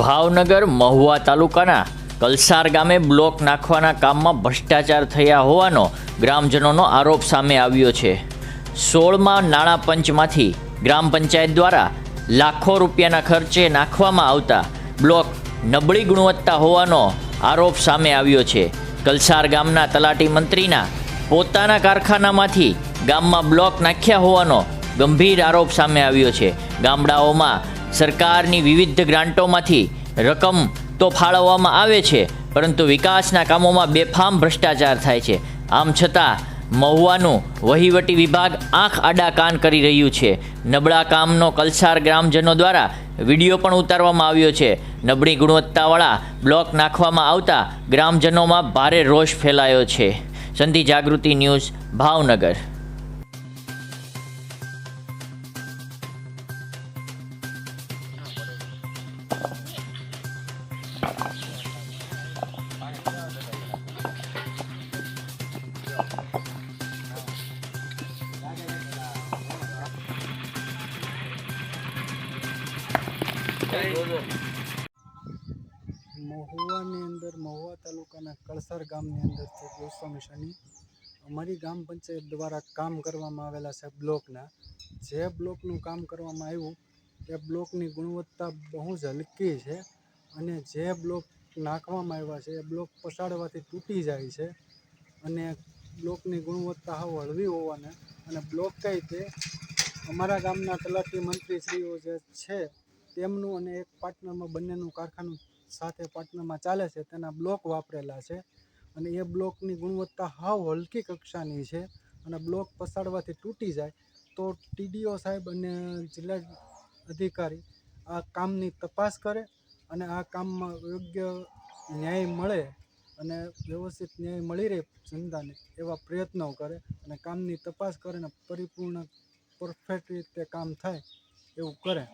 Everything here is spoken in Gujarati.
ભાવનગર મહુવા તાલુકાના કલસાર ગામે બ્લોક નાખવાના કામમાં ભ્રષ્ટાચાર થયા હોવાનો ગ્રામજનોનો આરોપ સામે આવ્યો છે. સોળમાં નાણાં પંચમાંથી ગ્રામ પંચાયત દ્વારા લાખો રૂપિયાના ખર્ચે નાખવામાં આવતા બ્લોક નબળી ગુણવત્તા હોવાનો આરોપ સામે આવ્યો છે. કલસાર ગામના તલાટી મંત્રીના પોતાના કારખાનામાંથી ગામમાં બ્લોક નાખ્યા હોવાનો ગંભીર આરોપ સામે આવ્યો છે. ગામડાઓમાં સરકારની વિવિધ ગ્રાન્ટોમાંથી રકમ તો ફાળવવામાં આવે છે, પરંતુ વિકાસના કામોમાં બેફામ ભ્રષ્ટાચાર થાય છે. આમ છતાં, મહુવાનું વહીવટી વિભાગ આંખ આડા કાન કરી રહ્યું છે. નબળા કામનો કલસાર ગ્રામજનો દ્વારા વીડિયો પણ ઉતારવામાં આવ્યો છે. નબળી ગુણવત્તાવાળા બ્લોક નાખવામાં આવતા ગ્રામજનોમાં ભારે રોષ ફેલાયો છે. સંધિ જાગૃતિ ન્યૂઝ, ભાવનગર. મહુવાની અંદર, મહુવા તાલુકાના કળસર ગામની અંદર છે ગોસ્વામી શનિ. અમારી ગ્રામ પંચાયત દ્વારા કામ કરવામાં આવેલા છે બ્લોકના. જે બ્લોકનું કામ કરવામાં આવ્યું, એ બ્લોકની ગુણવત્તા બહુ જ હલકી છે. અને જે બ્લોક નાખવામાં આવ્યા છે, એ બ્લોક પસાડવાથી તૂટી જાય છે અને બ્લોકની ગુણવત્તા હાવ હળવી હોવાને અને બ્લોક કઈ તે અમારા ગામના તલાટી મંત્રીશ્રીઓ જે છે, તેમનું અને એક પાર્ટનરમાં બંનેનું કારખાનું સાથે પાર્ટનરમાં ચાલે છે, તેના બ્લોક વાપરેલા છે અને એ બ્લોકની ગુણવત્તા હાવ હલકી કક્ષાની છે અને બ્લોક પસાડવાથી તૂટી જાય તો ટીડીઓ સાહેબ અને જિલ્લા અધિકારી આ કામની તપાસ કરે અને આ કામમાં યોગ્ય ન્યાય મળે અને વ્યવસ્થિત ન્યાય મળી રહે જનતાને એવા પ્રયત્નો કરે અને કામની તપાસ કરીને પરિપૂર્ણ પરફેક્ટ રીતે કામ થાય એવું કરે.